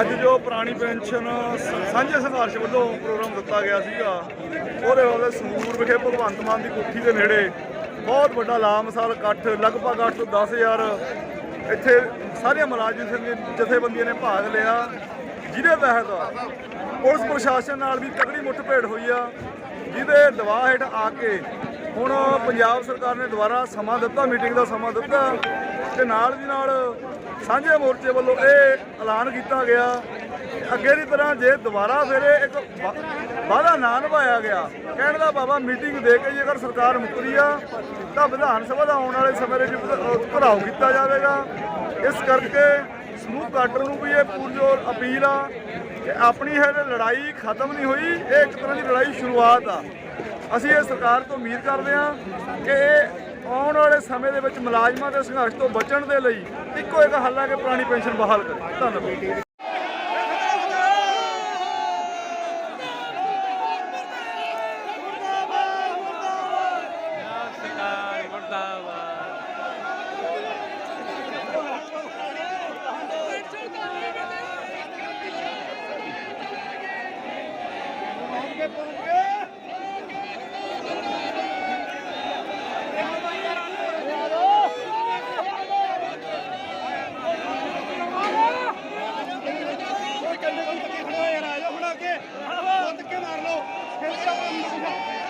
ਅੱਜ ਜੋ ਪੁਰਾਣੀ ਪੈਨਸ਼ਨ ਸਾਂਝੇ ਸੰਘਰਸ਼ ਵੱਲੋਂ ਪ੍ਰੋਗਰਾਮ ਦਿੱਤਾ ਗਿਆ ਸੀਗਾ, ਉਹਦੇ ਵਾਲੇ ਸੰਗਰੂਰ ਵਿਖੇ ਭਗਵੰਤ ਮਾਨ ਦੀ ਕੋਠੀ ਦੇ ਨੇੜੇ ਬਹੁਤ ਵੱਡਾ ਲਾਮਸਾਲ ਇਕੱਠ, ਲਗਭਗ 8 ਤੋਂ 10000 ਇੱਥੇ ਸਾਰੀਆਂ ਮੁਲਾਜ਼ਮ ਸੰਘ- ਜਥੇਬੰਦੀਆਂ ਨੇ ਭਾਗ ਲਿਆ, ਜਿਹਦੇ ਤਹਿਤ ਪੁਲਿਸ ਪ੍ਰਸ਼ਾਸਨ ਨਾਲ ਵੀ ਤਕੜੀ ਮੁੱਠਭੇੜ ਹੋਈ ਆ, ਜਿਹਦੇ ਦਬਾਅ ਹੇਠ ਆ ਕੇ ਹੁਣ ਪੰਜਾਬ ਸਰਕਾਰ ਨੇ ਦੁਬਾਰਾ ਸਮਾਂ ਦਿੱਤਾ, ਮੀਟਿੰਗ ਦਾ ਸਮਾਂ ਦਿੱਤਾ ਤੇ ਨਾਲ ਦੀ ਨਾਲ ਸਾਂਝੇ ਮੋਰਚੇ ਵੱਲੋਂ ਇਹ ਐਲਾਨ ਕੀਤਾ ਗਿਆ ਅੱਗੇ ਦੀ ਤਰ੍ਹਾਂ ਜੇ ਦੁਬਾਰਾ ਫਿਰ ਇੱਕ ਵਾ- ਵਾਅਦਾ ਨਾ ਨਿਭਾਇਆ ਗਿਆ, ਕਹਿਣ ਦਾ ਬਾਬਾ ਮੀਟਿੰਗ ਦੇ ਕੇ ਜੇਕਰ ਸਰਕਾਰ ਮੁਕਰੀ ਆ, ਤਾਂ ਵਿਧਾਨ ਸਭਾ ਦਾ ਆਉਣ ਵਾਲੇ ਸਮੇਂ ਦੇ ਵਿੱਚ ਘਰਾਓ ਕੀਤਾ ਜਾਵੇਗਾ। ਇਸ ਕਰਕੇ ਸਮੂਹ ਕਾਟਰ ਨੂੰ ਵੀ ਇਹ ਪੂਰਜੋਰ ਅਪੀਲ ਆ ਕਿ ਆਪਣੀ ਇਹ ਲੜਾਈ ਖਤਮ ਨਹੀਂ ਹੋਈ, ਇਹ ਇੱਕ ਤਰ੍ਹਾਂ ਦੀ ਲੜਾਈ ਸ਼ੁਰੂਆਤ ਆ। ਅਸੀਂ ਇਹ ਸਰਕਾਰ ਤੋਂ ਉਮੀਦ ਕਰਦੇ ਹਾਂ ਕਿ ਆਉਣ ਵਾਲੇ ਸਮੇਂ ਦੇ ਵਿੱਚ ਮੁਲਾਜ਼ਮਾਂ ਦੇ ਸੰਘਰਸ਼ ਤੋਂ ਬਚਣ ਦੇ ਲਈ ਇੱਕੋ ਇੱਕ ਹੱਲ ਕਿ ਪੁਰਾਣੀ ਪੈਨਸ਼ਨ ਬਹਾਲ ਕਰੇ ਧੰਨਵਾਦ Ponga, ponga. ਅੱਗੇ ਕੁੱਦ ਕੇ ਮਾਰ ਲਓ। ਫਿਰ ਕੰਮ